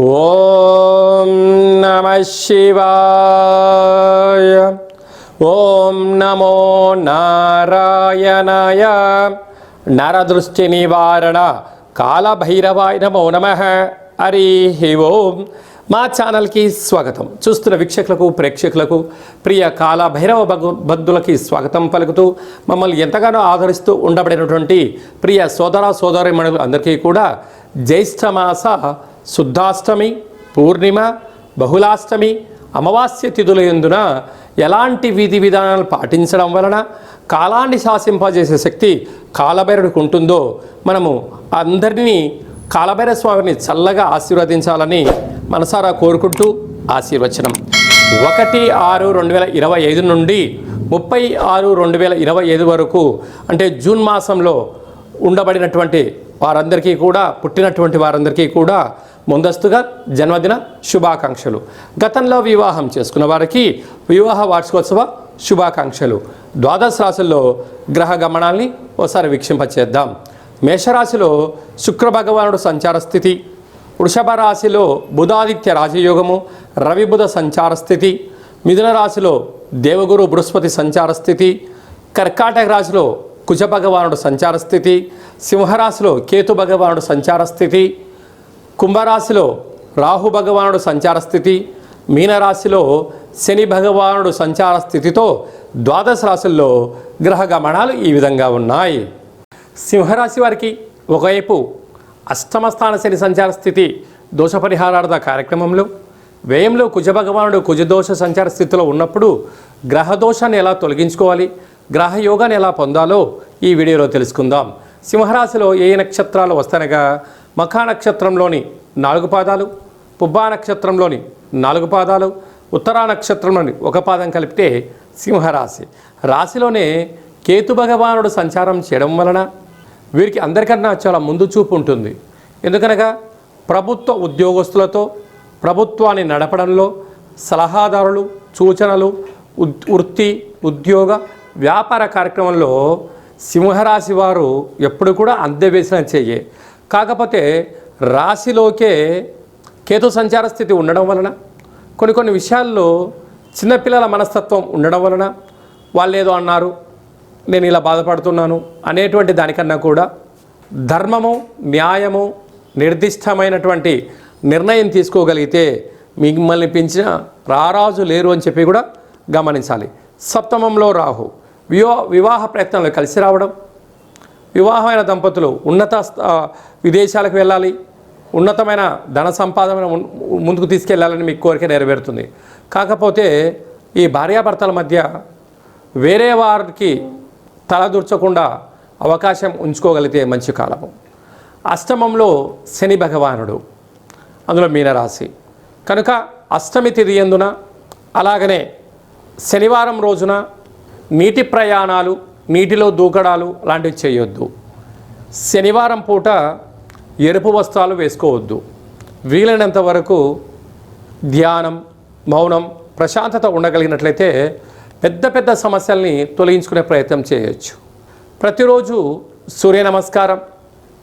ఓం నమ శివాయ. ఓం నమో నారాయణాయ. నరదృష్టి నివారణ కాలభైరవాయ నమో నమ. హరి ఓం. మా ఛానల్కి స్వాగతం. చూస్తున్న వీక్షకులకు ప్రేక్షకులకు ప్రియ కాల భైరవ భగ భక్తులకి స్వాగతం పలుకుతూ మమ్మల్ని ఎంతగానో ఆదరిస్తూ ఉండబడినటువంటి ప్రియ సోదర సోదరిమణులు అందరికీ కూడా జ్యేష్ఠమాస శుద్ధాష్టమి పూర్ణిమ బహుళాష్టమి అమావాస్య తిథుల ఎందున ఎలాంటి విధి విధానాలు పాటించడం వలన కాలాన్ని శాసింపజేసే శక్తి కాలభైరుడికి ఉంటుందో మనము అందరినీ కాలభైర స్వామిని చల్లగా ఆశీర్వదించాలని మనసారా కోరుకుంటూ ఆశీర్వచనం. ఒకటి ఆరు రెండు వేల ఇరవై ఐదు నుండి ముప్పై ఆరు రెండు వేల ఇరవై ఐదు వరకు అంటే జూన్ మాసంలో ఉండబడినటువంటి వారందరికీ కూడా పుట్టినటువంటి వారందరికీ కూడా ముందస్తుగా జన్మదిన శుభాకాంక్షలు. గతంలో వివాహం చేసుకున్న వారికి వివాహ వార్షికోత్సవ శుభాకాంక్షలు. ద్వాదశ రాశుల్లో గ్రహ గమనాల్ని ఒకసారి వీక్షింపచేద్దాం. మేషరాశిలో శుక్ర భగవానుడు సంచార స్థితి వృషభ రాశిలో బుధాదిత్య రాజయోగము రవిబుధ సంచార స్థితి మిథున రాశిలో దేవగురు బృహస్పతి సంచార స్థితి కర్కాటక రాశిలో కుజ భగవానుడు సంచార స్థితి సింహరాశిలో కేతు భగవానుడు సంచార స్థితి కుంభరాశిలో రాహు భగవానుడు సంచార స్థితి మీనరాశిలో శని భగవానుడు సంచార స్థితితో ద్వాదశ రాశుల్లో గ్రహ గమనాలు ఈ విధంగా ఉన్నాయి. సింహరాశి వారికి ఒకవైపు అష్టమస్థాన శని సంచార స్థితి దోష పరిహారార్థ కార్యక్రమంలో వ్యయంలో కుజభగవానుడు కుజదోష సంచార స్థితిలో ఉన్నప్పుడు గ్రహదోషాన్ని ఎలా తొలగించుకోవాలి గ్రహయోగాన్ని ఎలా పొందాలో ఈ వీడియోలో తెలుసుకుందాం. సింహరాశిలో ఏ ఏ నక్షత్రాలు వస్తానగా మఖా నక్షత్రంలోని నాలుగు పాదాలు పుబ్బా నక్షత్రంలోని నాలుగు పాదాలు ఉత్తరా నక్షత్రంలోని ఒక పాదం కలిపితే సింహరాశి. రాశిలోనే కేతు భగవానుడు సంచారం చేయడం వలన వీరికి అందరికన్నా చాలా ముందు చూపు ఉంటుంది. ఎందుకనగా ప్రభుత్వ ఉద్యోగస్తులతో ప్రభుత్వాన్ని నడపడంలో సలహాదారులు సూచనలు ఉద్- వృత్తి ఉద్యోగ వ్యాపార కార్యక్రమంలో సింహరాశి వారు ఎప్పుడు కూడా అందవేసిన చెయ్యే కాకపోతే రాశిలోకే కేతు సంచార స్థితి ఉండడం వలన కొన్ని కొన్ని విషయాల్లో చిన్నపిల్లల మనస్తత్వం ఉండడం వలన వాళ్ళు ఏదో అన్నారు నేను ఇలా బాధపడుతున్నాను అనేటువంటి దానికన్నా కూడా ధర్మము న్యాయము నిర్దిష్టమైనటువంటి నిర్ణయం తీసుకోగలిగితే మిమ్మల్ని పెంచిన రారాజు లేరు అని చెప్పి కూడా గమనించాలి. సప్తమంలో రాహు వివా వివాహ ప్రయత్నంలో కలిసి రావడం వివాహమైన దంపతులు ఉన్నత స్థ- విదేశాలకు వెళ్ళాలి ఉన్నతమైన ధన సంపాదన ముందుకు తీసుకెళ్ళాలని మీ కోరిక నెరవేరుతుంది. కాకపోతే ఈ భార్యాభర్తల మధ్య వేరే వారికి తలదూర్చకుండా అవకాశం ఉంచుకోగలిగితే మంచి కాలము. అష్టమంలో శని భగవానుడు అందులో మీనరాశి. కనుక అష్టమి తిరియందున అలాగనే శనివారం రోజున నీటి ప్రయాణాలు నీటిలో దూకడాలు లాంటివి చేయొద్దు. శనివారం పూట ఎరుపు వస్త్రాలు వేసుకోవద్దు. వీలైనంత వరకు ధ్యానం మౌనం ప్రశాంతత ఉండగలిగినట్లయితే పెద్ద పెద్ద సమస్యల్ని తొలగించుకునే ప్రయత్నం చేయొచ్చు. ప్రతిరోజు సూర్య నమస్కారం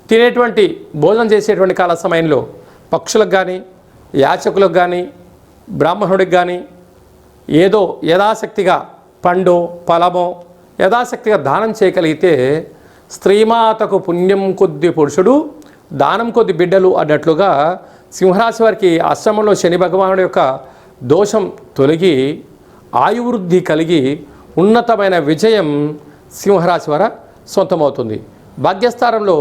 తినేటువంటి భోజనం చేసేటువంటి కాల సమయంలో పక్షులకు కానీ యాచకులకు కానీ బ్రాహ్మణుడికి కానీ ఏదో యథాశక్తిగా పండు ఫలమో యథాశక్తిగా దానం చేయగలిగితే స్త్రీమాతకు పుణ్యం కొద్ది పురుషుడు దానం కొద్ది బిడ్డలు అన్నట్లుగా సింహరాశి వారికి ఆశ్రమంలో శని భగవానుడు యొక్క దోషం తొలగి ఆయువృద్ధి కలిగి ఉన్నతమైన విజయం సింహరాశి వార సొంతమవుతుంది. భాగ్యస్థానంలో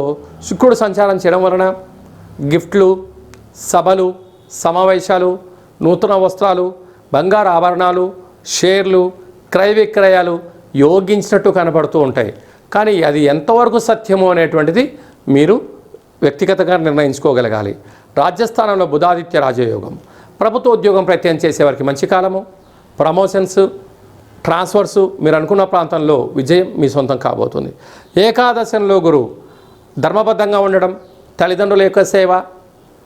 శుక్రుడు సంచారం చేయడం వలన గిఫ్ట్లు సభలు సమావేశాలు నూతన వస్త్రాలు బంగారు ఆభరణాలు షేర్లు క్రయ విక్రయాలు యోగించినట్టు కనపడుతూ ఉంటాయి. కానీ అది ఎంతవరకు సత్యము అనేటువంటిది మీరు వ్యక్తిగతంగా నిర్ణయించుకోగలగాలి. రాజ్యస్థానంలో బుధాదిత్య రాజయోగం. ప్రభుత్వ ఉద్యోగం ప్రయత్నం చేసేవారికి మంచి కాలము. ప్రమోషన్స్ ట్రాన్స్ఫర్స్ మీరు అనుకున్న ప్రాంతంలో విజయం మీ సొంతం కాబోతుంది. ఏకాదశంలో గురు ధర్మబద్ధంగా ఉండడం తల్లిదండ్రుల యొక్క సేవ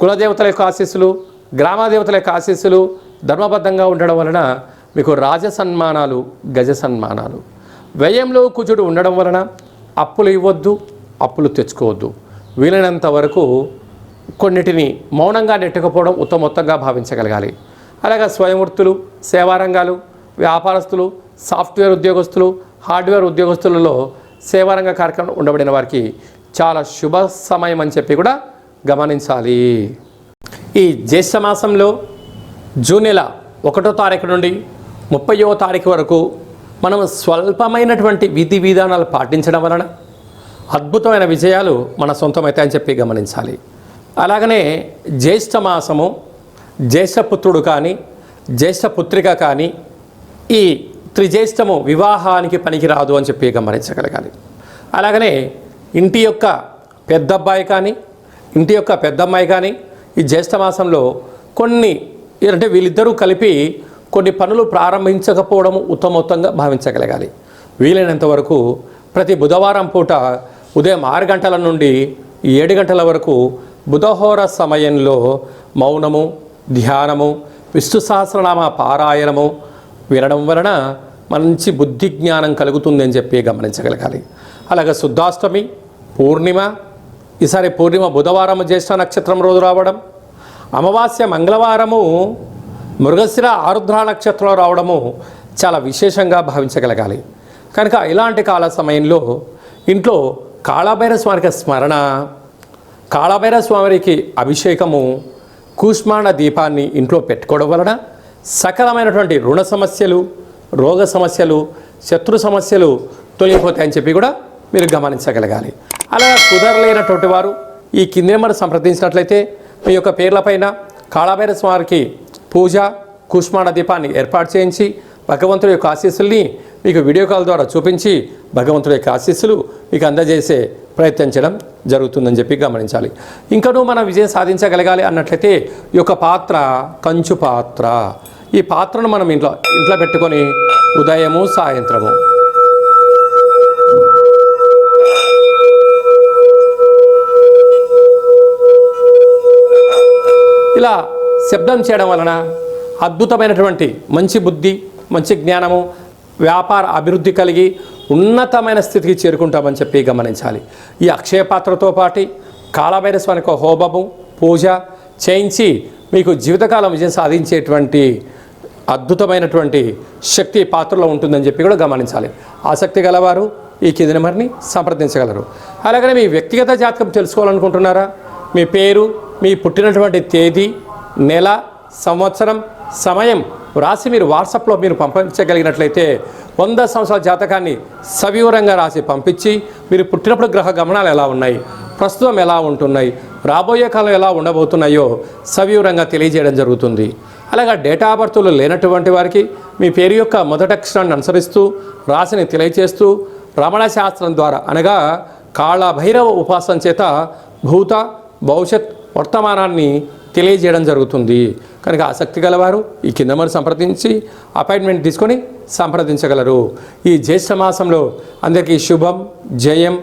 కులదేవతల యొక్క ఆశీస్సులు గ్రామదేవతల యొక్క ఆశీస్సులు ధర్మబద్ధంగా ఉండడం వలన మీకు రాజ సన్మానాలు గజ సన్మానాలు. వ్యయంలో కుజుడు ఉండడం వలన అప్పులు ఇవ్వద్దు అప్పులు తెచ్చుకోవద్దు. వీలైనంత వరకు కొన్నిటిని మౌనంగా నెట్టుకపోవడం ఉత్తమొత్తంగా భావించగలగాలి. అలాగే స్వయంవృత్తులు సేవారంగాలు వ్యాపారస్తులు సాఫ్ట్వేర్ ఉద్యోగస్తులు హార్డ్వేర్ ఉద్యోగస్తులలో సేవారంగ కార్యక్రమం ఉండబడిన వారికి చాలా శుభ సమయం అని చెప్పి కూడా గమనించాలి. ఈ జ్యేష్ఠ మాసంలో జూన్ నెల ఒకటో తారీఖు నుండి ముప్పయో తారీఖు వరకు మనం స్వల్పమైనటువంటి విధి విధానాలు పాటించడం వలన అద్భుతమైన విజయాలు మన సొంతమవుతాయని చెప్పి గమనించాలి. అలాగనే జ్యేష్ఠ మాసము జ్యేష్ఠపుత్రుడు కానీ జ్యేష్ఠపుత్రిక కానీ ఈ త్రిజ్యేష్ఠము వివాహానికి పనికిరాదు అని చెప్పి గమనించగలగాలి. అలాగనే ఇంటి యొక్క పెద్దబ్బాయి కానీ ఇంటి యొక్క పెద్దమ్మాయి కానీ ఈ జ్యేష్ఠ మాసంలో కొన్ని అంటే వీళ్ళిద్దరూ కలిపి కొన్ని పనులు ప్రారంభించకపోవడం ఉత్తమోత్తంగా భావించగలగాలి. వీలైనంత వరకు ప్రతి బుధవారం పూట ఉదయం ఆరు గంటల నుండి ఏడు గంటల వరకు బుధహోర సమయంలో మౌనము ధ్యానము విష్ణు సహస్రనామ పారాయణము వినడం వలన మంచి బుద్ధి జ్ఞానం కలుగుతుందని చెప్పి గమనించగలగాలి. అలాగే శుద్ధాష్టమి పూర్ణిమ ఈసారి పూర్ణిమ బుధవారం జ్యేష్ఠ నక్షత్రం రోజు రావడం అమావాస్య మంగళవారము మృగశిర ఆరుద్ర నక్షత్రం రావడము చాలా విశేషంగా భావించగలగాలి. కనుక ఇలాంటి కాల సమయంలో ఇంట్లో కాళభైర స్వామికి స్మరణ కాళభైర స్వామికి అభిషేకము కూష్మాండ దీపాన్ని ఇంట్లో పెట్టుకోవడం వలన సకలమైనటువంటి రుణ సమస్యలు రోగ సమస్యలు శత్రు సమస్యలు తొలగిపోతాయని చెప్పి కూడా మీరు గమనించగలగాలి. అలా కుదరలేనటువంటి వారు ఈ కింది నెంబర్ సంప్రదించినట్లయితే మీ యొక్క పేర్లపైన కాళభైర స్వామికి పూజ కూష్మాండ దీపాన్ని ఏర్పాటు చేయించి భగవంతుడి యొక్క ఆశీస్సుల్ని మీకు వీడియో కాల్ ద్వారా చూపించి భగవంతుడి యొక్క ఆశీస్సులు మీకు అందజేసే ప్రయత్నించడం జరుగుతుందని చెప్పి గమనించాలి. ఇంకనూ మనం విజయం సాధించగలగాలి అన్నట్లయితే ఈ యొక్క పాత్ర కంచు పాత్ర. ఈ పాత్రను మనం ఇంట్లో ఇంట్లో పెట్టుకొని ఉదయము సాయంత్రము. ఇలా శబ్దం చేయడం వలన అద్భుతమైనటువంటి మంచి బుద్ధి మంచి జ్ఞానము వ్యాపార అభివృద్ధి కలిగి ఉన్నతమైన స్థితికి చేరుకుంటామని చెప్పి గమనించాలి. ఈ అక్షయ పాత్రతో పాటు కాళభైరస్వానికి హోమము పూజ చేయించి మీకు జీవితకాలం విజయం సాధించేటువంటి అద్భుతమైనటువంటి శక్తి పాత్రలో ఉంటుందని చెప్పి కూడా గమనించాలి. ఆసక్తి గలవారు ఈ కింది నెంబర్ని సంప్రదించగలరు. అలాగనే మీ వ్యక్తిగత జాతకం తెలుసుకోవాలనుకుంటున్నారా? మీ పేరు మీ పుట్టినటువంటి తేదీ నెల సంవత్సరం సమయం రాసి మీరు వాట్సాప్లో మీరు పంపించగలిగినట్లయితే వంద సంవత్సరాల జాతకాన్ని సవివరంగా రాసి పంపించి మీరు పుట్టినప్పుడు గ్రహ గమనాలు ఎలా ఉన్నాయి ప్రస్తుతం ఎలా ఉంటున్నాయి రాబోయే కాలం ఎలా ఉండబోతున్నాయో సవివరంగా తెలియజేయడం జరుగుతుంది. అలాగా డేటా ఆఫ్ బర్త్లు లేనటువంటి వారికి మీ పేరు యొక్క మొదటి అక్షరాన్ని అనుసరిస్తూ రాశిని తెలియచేస్తూ రమణ శాస్త్రం ద్వారా అనగా కాళభైరవ ఉపాసన చేత భూత భవిష్యత్ వర్తమానాన్ని తెలియజేయడం జరుగుతుంది. కనుక ఆసక్తి గలవారు ఈ కింద మరి సంప్రదించి అపాయింట్మెంట్ తీసుకొని సంప్రదించగలరు. ఈ జ్యేష్ఠ మాసంలో అందరికీ శుభం జయం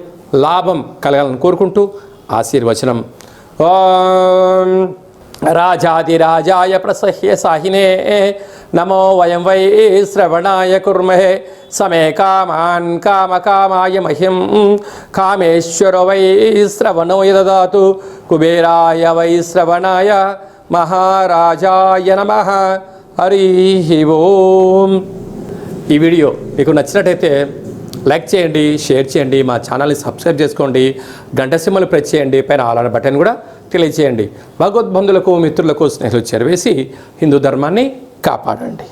లాభం కలగాలని కోరుకుంటూ ఆశీర్వచనం. ఓం రాజాదిరాజాయ ప్రసహ్య సాహినే. నమో వయం వై శ్రవణాయ కుర్మహే. సమే కామాన్ కామకామాయ మహిం. కామేశ్వర వై శ్రవణోయ యదాతు కుబేరాయ వై శ్రవణాయ మహారాజాయ నమ. హరి ఓం. ఈ వీడియో మీకు నచ్చినట్టయితే లైక్ చేయండి షేర్ చేయండి మా ఛానల్ని సబ్స్క్రైబ్ చేసుకోండి గంట సింహలు ప్రెస్ చేయండి పైన ఆలన బటన్ కూడా తెలియజేయండి భగవద్బంధులకు మిత్రులకు స్నేహితులు చేరవేసి హిందూ ధర్మాన్ని కాపాడండి.